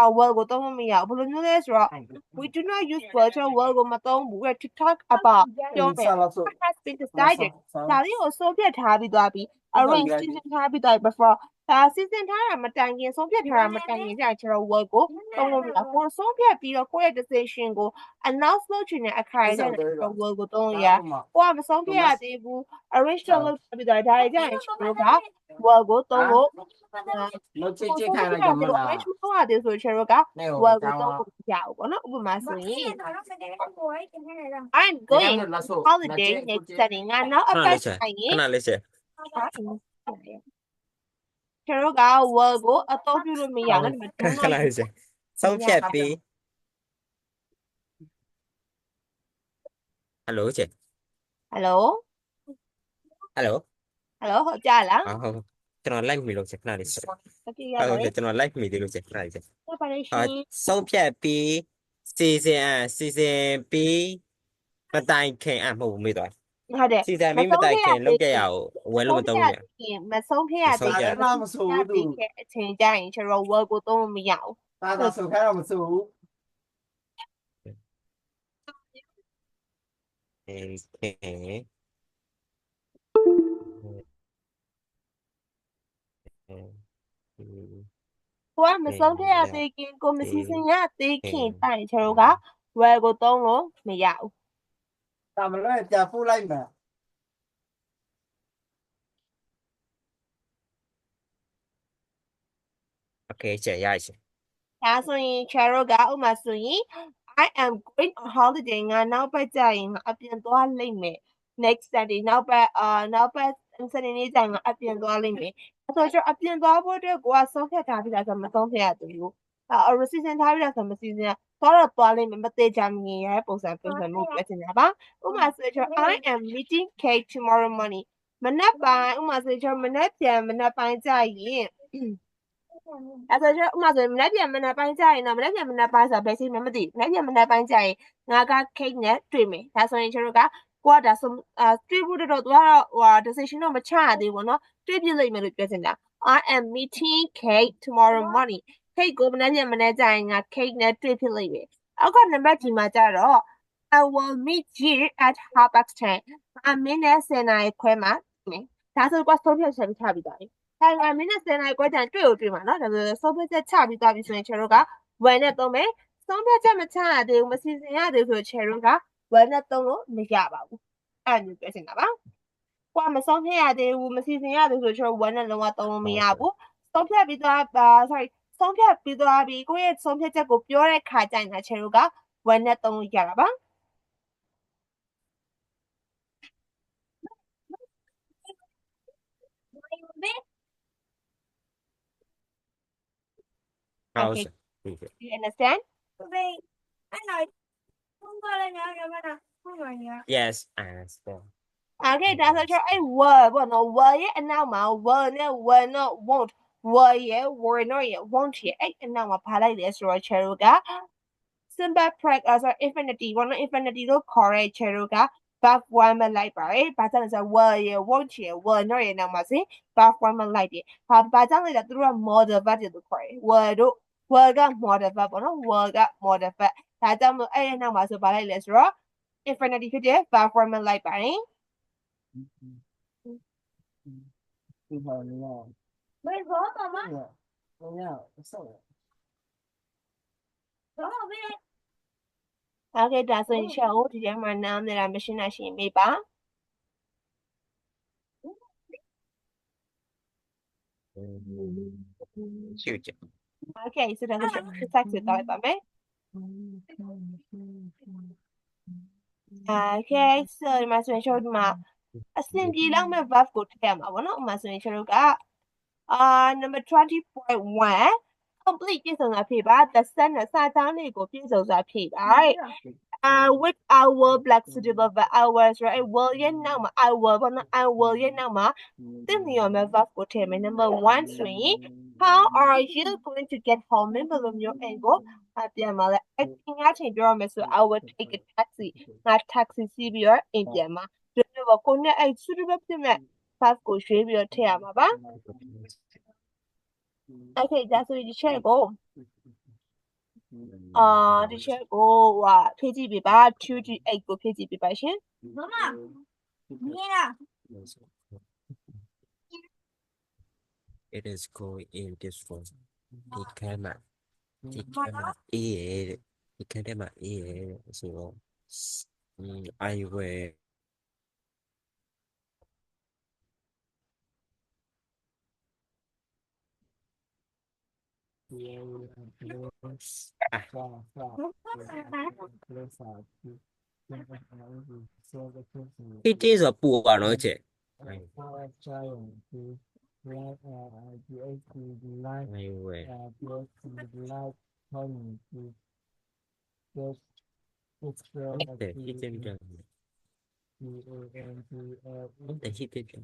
uh well ကိုတော့မရဘူးဘယ်လိုမျိုးလဲဆိုတော့ we do not use virtual well ကိုမသုံးဘူး to talk about ပြောမယ် what has been decided ဒါလေးကိုဆုံးဖြတ်ထားပြီးသွားပြီ arrange စီစဉ်ထားပြီးသွားပြီ before ဒါစီစဉ်ထားတာမတိုင်ခင်ဆုံးဖြတ်ထားတာမတိုင်ခင်ကြာကျွန်တော် work ကိုပုံပုံလာကိုဆုံးဖြတ်ပြီးတော့ကိုယ့်ရဲ့ decision ကို announce လုပ်ချင်တဲ့အခိုင်အမာကျွန်တော် work ကိုတုံးရကိုကမဆုံးဖြတ်ရသေးဘူး arrange လုပ်ပြီးတော့ဒါတွေကြာရင်ကျွန်တော်က work ကိုတုံးဖို့ notification ခိုင်းလိုက်ကြမလား arrange လုပ်ရတယ်ဆိုကျွန်တော်က work ကိုတုံးဖို့ရအောင်ပေါ့နော်ဥပမာဆိုရင် I'm going holiday next Saturday ငါနောက်အပတ်ဆိုင်ရင်ခဏလေးဆက် ကျွန်တော်က word ကိုအသုံးပြုလို့မရဘူးဒါပေမဲ့ခဏလေးချက်ဆုံးဖြတ်ပြီးဟယ်လိုချက် Hello ဟယ်လို Hello ဟုတ်ကြလားဟုတ်ဟုတ်ကျွန်တော် live မိလို့ချက်ခဏလေးချက်တတိယဟုတ်တော့ကဲ့ကျွန်တော် live မိသေးလို့ချက်ခဏလေးချက်ဆက်ပါလိမ့်ရှအာင်ဆုံးဖြတ်ပြီးစီစဉ်အစီစဉ်ပြီးမတိုင်ခင်အမဟုတ်ဘူးမေးသွား ဟုတ်တယ် စီစဉ်ပြီးမတိုင်ခင်လုပ်ခဲ့ရအောင်ဝယ်လို့မသုံးဘူး ရင်မဆုံးဖြတ်ရ မဆုံး သေး ဖြတ် ဘူး มาสู้ดู အချိန်ကြရင်ကျွန်တော် word ကိုသုံးလို့မရဘူး ตาตาสู้แค่เรามาสู้ โอเคอืม ကိုကမဆုံးဖြတ်ရသေးခင်ကိုမစီစဉ်ရသေးခင်တိုင်ကျွန်တော်က word ကိုသုံးလို့မရဘူး ตามมาเลยจะพูดไล่มา โอเคချက်ရချက် ဒါဆိုရင် Cheryl ကဥမာဆိုရင် I am going on holiday ငါနောက်ပတ်ကြရင်ငါအပြင်သွားလိမ့်မယ် next Sunday နောက်ပတ်အာနောက်ပတ် Sunday နေ့ကျရင်ငါအပြင်သွားလိမ့်မယ်အဲဆိုတော့အပြင်သွားဖို့အတွက်ကိုကဆုံးဖြတ်ထားပြီးသားဆိုမဆုံးဖြတ်ရသေးဘူးအာ reason ထားပြီးသားဆိုမစီစဉ်ရ သွားတော့သွားလိမ့်မယ်မသေးချာမြင်ရတဲ့ပုံစံပုံစံမျိုးပြောချင်တာပါဥမာဆိုရင် I am meeting Kate tomorrow morning မနက်ပိုင်းဥမာဆိုရင်မနက်ပြန်မနက်ပိုင်းကြရင် အဲဆိုတော့ဥမာဆိုရင်မနေ့ပြန်မနေ့ပိုင်းကျရင်တော့မနေ့ပြန်မနေ့ပိုင်းဆိုတာဘယ်ချိန်မှမသိဘူးမနေ့ပြန်မနေ့ပိုင်းကျရင်ငါက cake နဲ့တွေ့မယ်ဒါဆိုရင်ကျွန်တော်ကကိုကဒါဆိုအာတွေ့ဖို့တော့သူကတော့ဟို decision တော့မချရသေးဘူးเนาะတွေ့ပြလိမ့်မယ်လို့ပြောချင်တာ I am meeting Kate tomorrow morning cake ကိုမနေ့ညမနေ့ကျရင်ငါ cake နဲ့တွေ့ဖြစ်လိမ့်မယ်အောက်ကနံပါတ်ဒီမှာကျတော့ I will meet you at half past 10အမင်းနဲ့10နာရီခွဲမှာဒါဆိုတော့ဆုံးဖြတ်ချက်ချပြီးသွားပြီဆိုင်အမင်းနဲ့10နာရီခွဲတန်တွေ့ကိုတွေ့မှာနော်ဒါဆိုဆုံးဖြတ်ချက်ချပြီးသွားပြီဆိုရင်ချယ်တို့က1နဲ့3ပဲဆုံးဖြတ်ချက်မချရသေးဘူးမစီစဉ်ရသေးဘူးဆိုချယ်တို့က1နဲ့3လို့မရပါဘူးအဲ့ဒါမျိုးပြောချင်တာပါကွာမဆုံးဖြတ်ရသေးဘူးမစီစဉ်ရသေးဘူးဆိုချယ်တို့1နဲ့လုံးဝ3လို့မရဘူးဆုံးဖြတ်ပြီးသွား sorry ဆုံးဖြတ်ပြီးသွားပြီကိုယ့်ရဲ့ဆုံးဖြတ်ချက်ကိုပြောတဲ့ခါကျရင် Cheryl က when နဲ့သုံးလို့ရတာပါ ဟုတ် Okay. ဟုတ်ကဲ့ do you understand nói không có lên nhau rồi mà không rồi nhá yes understand Okay ဒါဆိုတော့အဲ့ word ပေါ့နော် word ရဲ့အနောက်မှာ word နဲ့ word not won't were ရယ် were not ရယ် won't ရယ်အဲ့အနောက်မှာဘာလိုက်လဲဆိုတော့ Cheryl က simple preg ဆို infinity ဘောနော် infinity လို့ခေါ်တဲ့ Cheryl က buff one မလိုက်ပါရဲ့ဘာကြောင့်လဲဆိုတော့ were ရယ် won't ရယ် were not ရယ်နောက်မှာစ buff one မလိုက်တယ်ဟာဘာကြောင့်လဲဆိုတော့သူတို့က model verb တွေခေါ်တယ် were တို့ were က model verb ဘောနော် were က model verb ဒါကြောင့်မို့အဲ့နောက်မှာဆိုဘာလိုက်လဲဆိုတော့ infinity ဖြစ်တဲ့ buff one မလိုက်ပါရင်ဒီဟာလည်း Böyle zor ama No, no, it's not. zor ve Okay, ဒါဆိုရင် shall ဒီထဲမှာ noun နဲ့ mission နဲ့ရှရင်ပေးပါ Future. Okay, so ဒါဆိုရင် sex ကိုတောက်ပါမယ် Okay, so ဒီမှာဆိုရင် short မှာအဆင်ပြေလောက်မဲ့ verb ကိုထည့်ရမှာပေါ့နော်။ဥပမာဆိုရင် short က န်တော်ကအာ number 20.1 complete ပြည့်စုံစွာဖြည့်ပါ the sun နဲ့စာကြောင်းလေးကိုပြည့်စုံစွာဖြည့်ပါတဲ့ uh with our black suitable verb hours right will ရဲ့နောက်မှာ I will ပေါ့နော် I will ရဲ့နောက်မှာသင်နေရမယ့် verb ကိုထည့်မယ် number 1ဆိုရင် how are you going to get home မင်းဘယ်လိုမျိုးအိမ်ကိုအပြန်มาလဲအပြင်ကချိန်ပြောရမယ်ဆို I will take a taxi ငါ taxi စီးပြီးတော့အိမ်ပြန်မှာဒီလိုပေါ့ကိုနဲ့အဲ့ suitable ဖြစ်မဲ့ five go shave your tear, Okay, that's what you check. Oh, uh, the check. Oh, what? Uh, Pity be bad, two to eight. Mama, yeah, it is going in this form. The camera, the camera, it, the camera, it, so, mm, I will. ဖြစ်တယ်ဆိုပူပါတော့ချက်ไม่เว้ย the hidden dragon the hidden dragon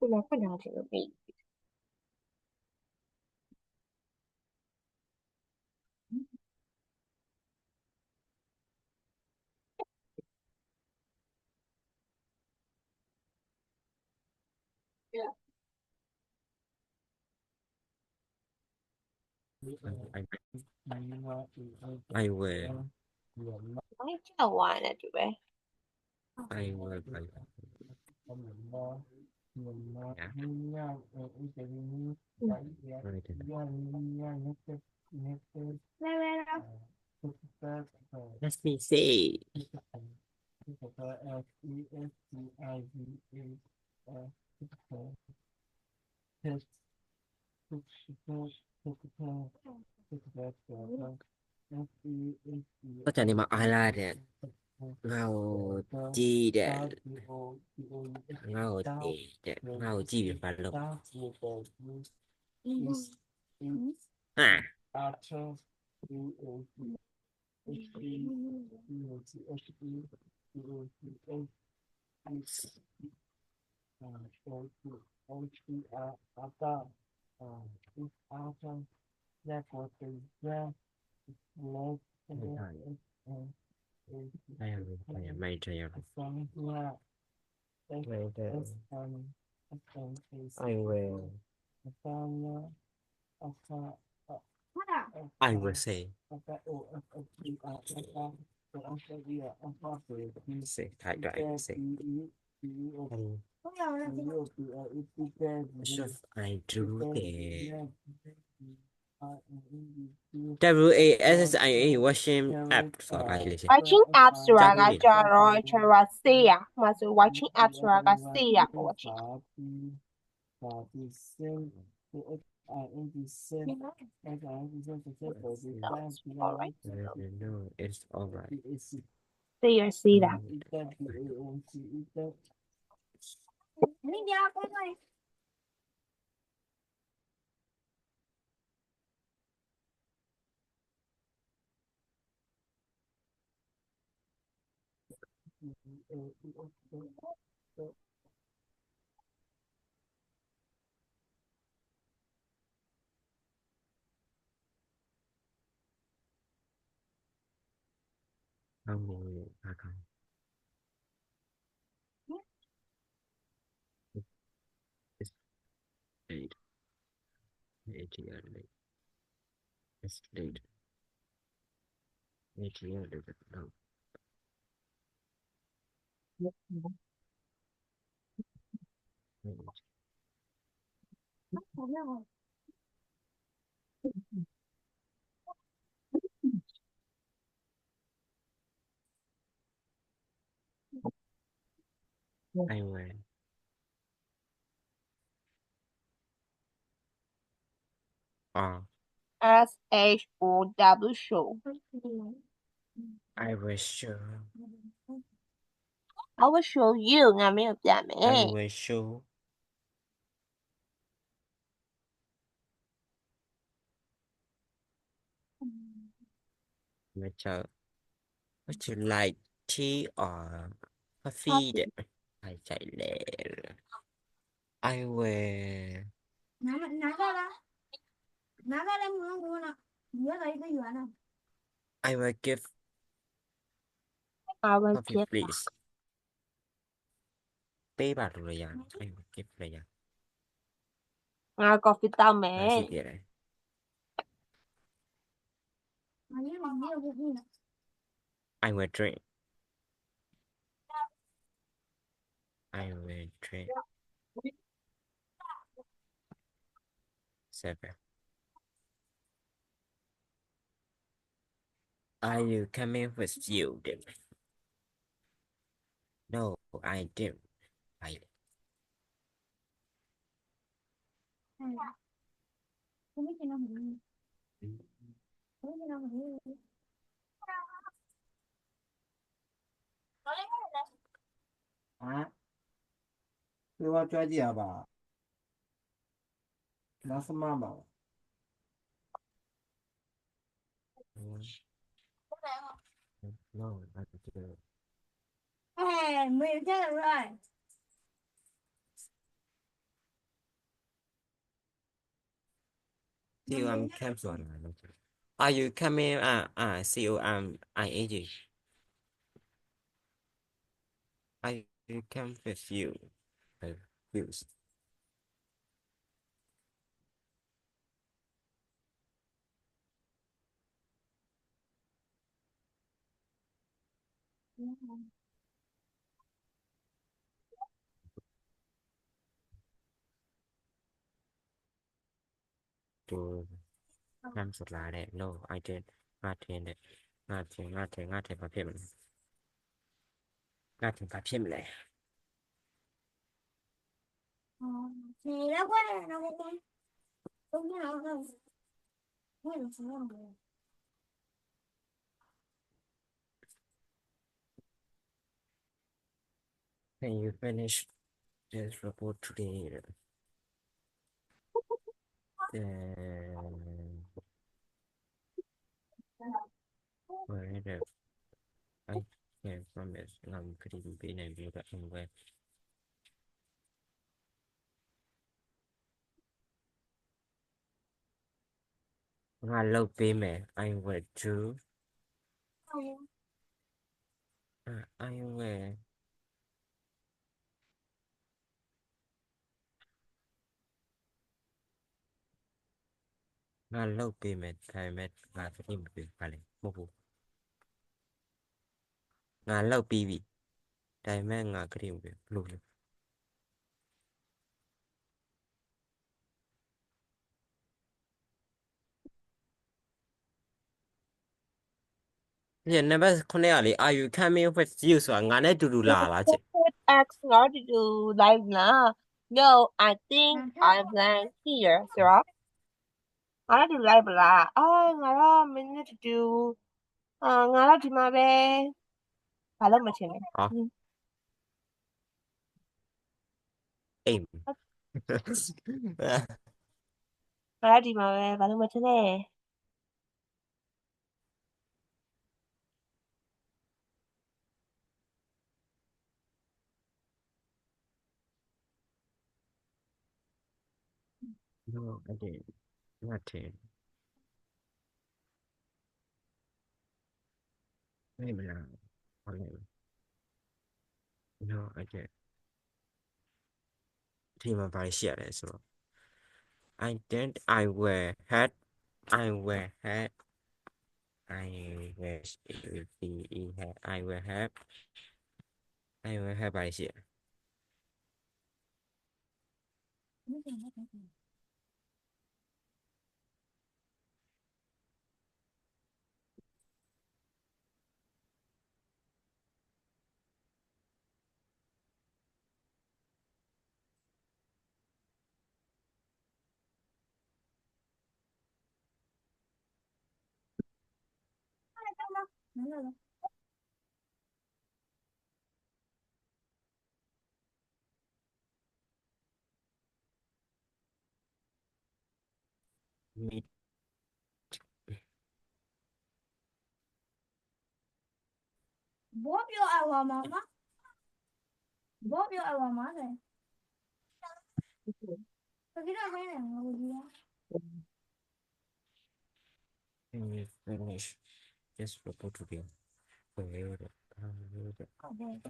不能不了解个谜语。I, I, I will. ไม่เจ้าว่านะจุ๊บเอ้ย I will. I will. Let me see. What's the name of? ngao chi đẻ. Ngao tỷ đẻ. Ngao chi bị phản lục à. Thank you. I will. Later. I will. I will say. I do say. Should I do it? W A S S I A watching apps organization. Watching apps uh, ragazia, must watching apps ragazia, watching. It's all right. See you see that. 한국에 Eight. Eight late. It's late. Eight late. No. I will. Uh, S H O W show. I will show. I will show you ငါမင်းကိုပြမ I ယ် will show မချော Would you like tea or coffee တဲ့ I ကြိုက်လေ I will 哪个哪个了？哪个来蒙古呢？越来越远了。 I will give I will coffee give please 빼바르야. 아이고, 깨프레야. 아, coffee 다음에. 시기래. I will drink. I will drink. Seven. Are you coming with you, Dylan? No, I didn't. はい。Keluar tu aja apa? Dah semua apa? No, I can't. Hey, we've done it right. you âm cam rồi. Are you coming? À, à, C O M I A G. I come with you. I refuse. Yeah. tu năm sụt là đẹp lô ai trên ngạt thiền đẹp ngạt thiền ngạt thiền ngạt thiền phát phiền ngạt thiền Can you finish this report today? Then where the I can promise I'm pretty big and you got anywhere. I love payment. I will do. Uh, I will. I love payment. I met ငါသိမပြီပါလေမဟုတ်ဘူးငါလောက်ပြီးပြီဒါပေမဲ့ငါခရီးမပြီဘလို့လဲညနံပါတ်9ရလေ Are you coming with you ဆိုတာငါနဲ့အတူတူလာလားချစ် Put X ငါတို့ live လား No I think I'm blank here ဆိုတော့ ငါတို့ live လားအော်ငါတော့မင်းနဲ့တူတူအာငါတော့ဒီမှာပဲဘာလို့မချင်လဲ အိမ် ငါတော့ဒီမှာပဲဘာလို့မချင်လဲ No, I didn't. Nothing. ไม่เป็ นไรอะไร No, I didn't. ที่มาบาเลเซียเลยဆိုတော့ I didn't I wear hat I wear hat I wear E hat I wear hat I wear hat บาเลเซีย mana Mi- Bob your our mama. Bob your our. Pergi dah main yang lagi ya. Finish. Ngồi gì á? when you finish just report to them. Where the Ở đây.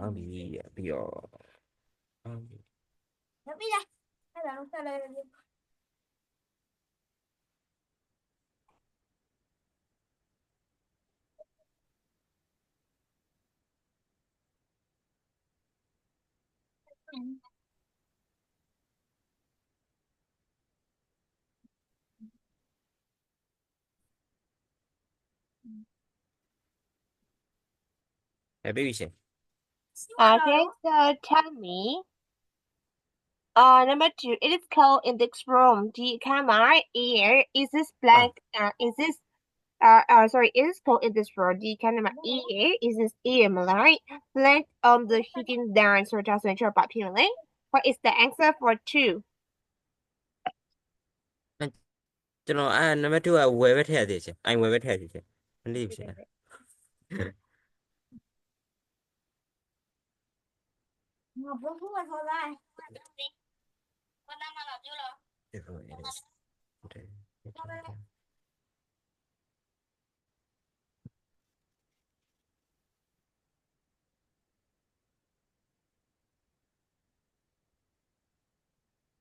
baby say. Okay, so tell me. Uh, number two, it is cold in this room. The camera ear is this blank? Uh, is this? Uh, uh, sorry, it is cold in this room. The camera ear is this ear, right? Blank on the heating down. So just make sure about feeling. What is the answer for two? ကျွန်တော်အဲ့နံပါတ်2ကဝယ်ပဲထည့်ရသေးချင်အိုင်ဝယ်ပဲထည့်ရသေးချင်မလေးဖြစ်နေ Ngọc thôi ra. Con đang là chưa rồi. It really is. Okay. okay.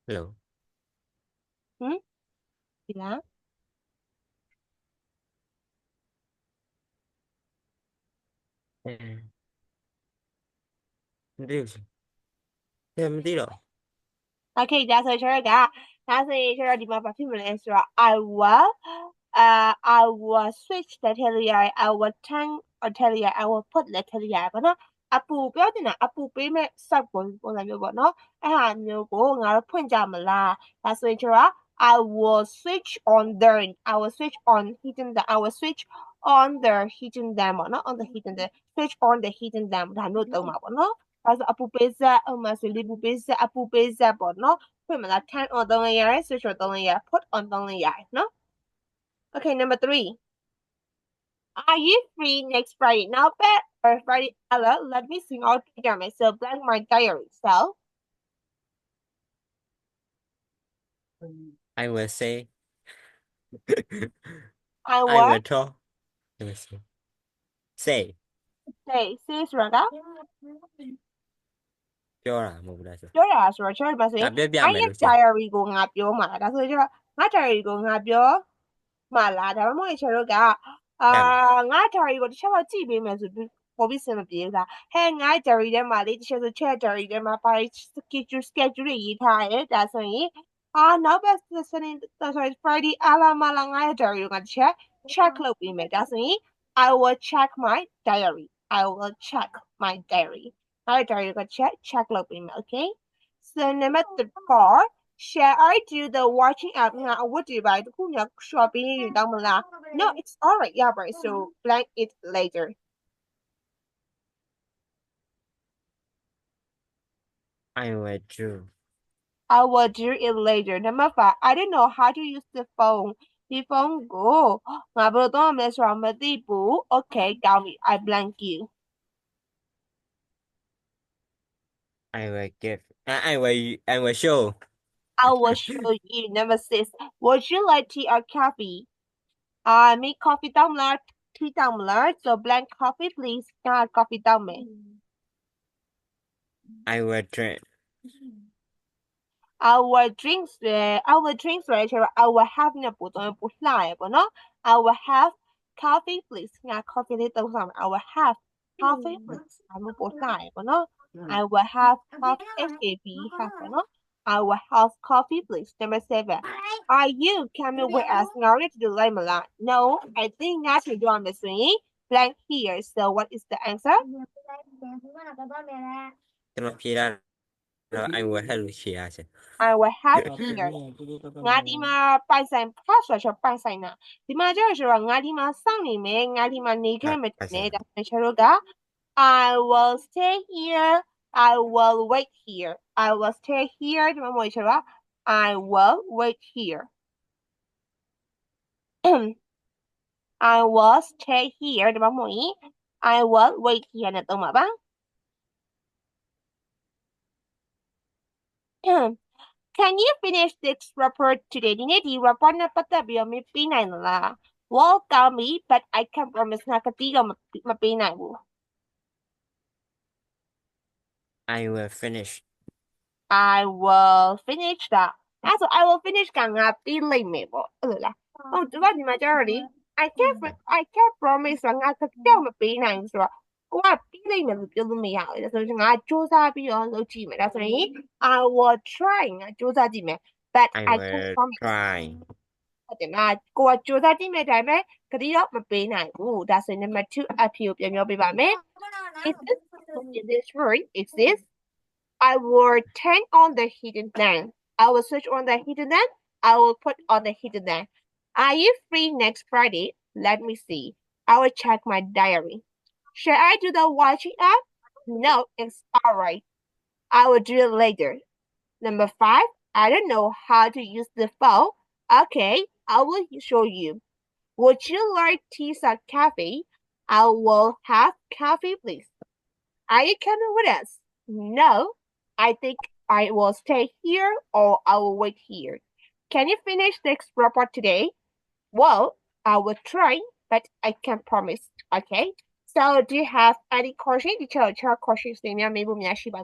Hello. Hmm? Sila? Hmm. Hindi ko siya. မသိတော့ Okay ဒါဆိုကျွန်တော်ကဒါဆိုရင်ကျွန်တော်ဒီမှာဘာဖြစ်မလဲဆိုတော့ I will uh I will switch the telly I will turn the telly I will put the telly sẽ sub ပုံပုံစံမျိုးပေါ့နော်အဲ့ဟာမျိုးကိုငါတို့ဖွင့်ကြမလားဒါဆိုရင်ကျွန်တော် I will switch on the, I will switch on hidden the, I will switch on the hidden dam ပေါ့နော် on the hidden the switch on the hidden dam ဒါမျိုးတော့မှာပေါ့နော် ဒါဆိုအပူပေးဆက်ဥပမာဆိုလေပူပေးဆက်အပူပေးဆက်ပေါ့နော်ဖွင့်မလား turn on သုံးလိုက်ရတယ် switch on သုံးလိုက်ရတယ် put on သုံးလိုက်ရတယ်နော် Okay number 3 Are you free next Friday now bet or Friday other let me sing out together so blank my diary so I will say. I I will will talk. I will say. Say. say say ဆိုတာက ပြောတာမဟုတ်ဘူးလားဆိုပြောတာဆိုတော့ကျွန်တော်ဒီမှာဆိုရင်ဒါပြပြ I မယ်ရဲ့ လို့ဆို diary ကိုငါပြောမှာဒါဆိုရင်ကျွန်တော်ငါ diary ကိုငါပြောမှာလားဒါမှမဟုတ်ကျွန်တော်တို့ကအာငါ diary ကိုတစ်ချက်တော့ကြည့်ပေးမယ်ဆိုပြီးပေါ်ပြီးစင်မပြေဘူးလားဟဲ့ငါ diary ထဲမှာလေတစ်ချက်ဆို chat diary ထဲမှာပါ schedule schedule တွေရေးထားရဲဒါဆိုရင်အာနောက်ပတ်စနေ sorry Friday အားလာမလာငါရဲ့ diary ကိုငါတစ်ချက် check လုပ်ပေးမယ်ဒါဆိုရင် I will check my diary I will check my diary ငါရဲ့ diary ကို check check လုပ်ပေးမယ် okay so number four shall I do the watching app ငါအဝတ်တွေပါတခုများ shopping တွေတောင်းမလား no it's alright yeah right so blank it later I will do I will do it later number five I don't know how to use the phone ဒီ phone ကိုငါဘယ်လိုသုံးရမလဲဆိုတာမသိဘူး okay got me I blank you I will give. I I will. I will show. I will show you. Number six. Would you like tea or coffee? I make coffee tumbler, tea tumbler. So blank coffee, please. Not coffee tumbler. I will drink. Our drinks, uh, our drinks, right? Our having a bottle of fly, but no. I will have coffee, please. Not coffee, little some. I will have coffee, mm. please. I'm a bottle, but no. I will have coffee. I will have coffee, please. Number seven. Are you coming with us now to do lime? No, I think not. You don't understand. Blank here. So what is the answer? I will have here. I will have here. ငါဒီမှာပိုင်ဆိုင်ဖတ်ဆိုချက်ပိုင်ဆိုင်တာဒီမှာကျတော့ဆိုတော့ငါဒီမှာစောင့်နေမယ်ငါဒီမှာနေခဲ့မယ်တဲ့ဒါဆိုကျွန်တော်တို့က I will stay here. I will wait here. I will stay here. Tu vamos dice, va? I will wait here. I will stay here. Tu vamos ahí. I will wait here. Na toma. Can you finish this report today? Dine di report na patabi ang mipinay nila. Well, kami, but I can promise na katiga mapinay mo. I will finish. I will finish the. 他说 I will finish 緊壓啲力微喎。嚟啦，我做乜點啊，Jerry？I oh. Mm-hmm. can't, mm-hmm. I can't promise 話壓佢掉咪俾難嘅話，我話啲力咪表到未下嚟，所以我做曬俾我老姊妹啦，所以 I will try 啊做曬啲咩，but I can't promise。點啊？我話做曬啲咩就係咩？ ကြည့်မယ်ဒါပေမဲ့ကတိတော့မပေးနိုင်ဘူးဒါဆိုရင် number 2 up ကိုပြန်ပြောပေးပါမယ် Is this in this word is this I will turn on the hidden lamp. I will switch on the hidden lamp. I will put on the hidden lamp. Are you free next Friday? Let me see. I will check my diary. Should I do the watching app? No, it's all right. I will do it later. Number five, I don't know how to use the phone. Okay, I will show you. Would you like tea or cafe? I will have coffee, please. Are you coming with us? No, I think I will stay here or I will wait here. Can you finish the report today? Well, I will try, but I can't promise. Okay. So, do you have any question? 你有其他 question 里面没不明白是吧？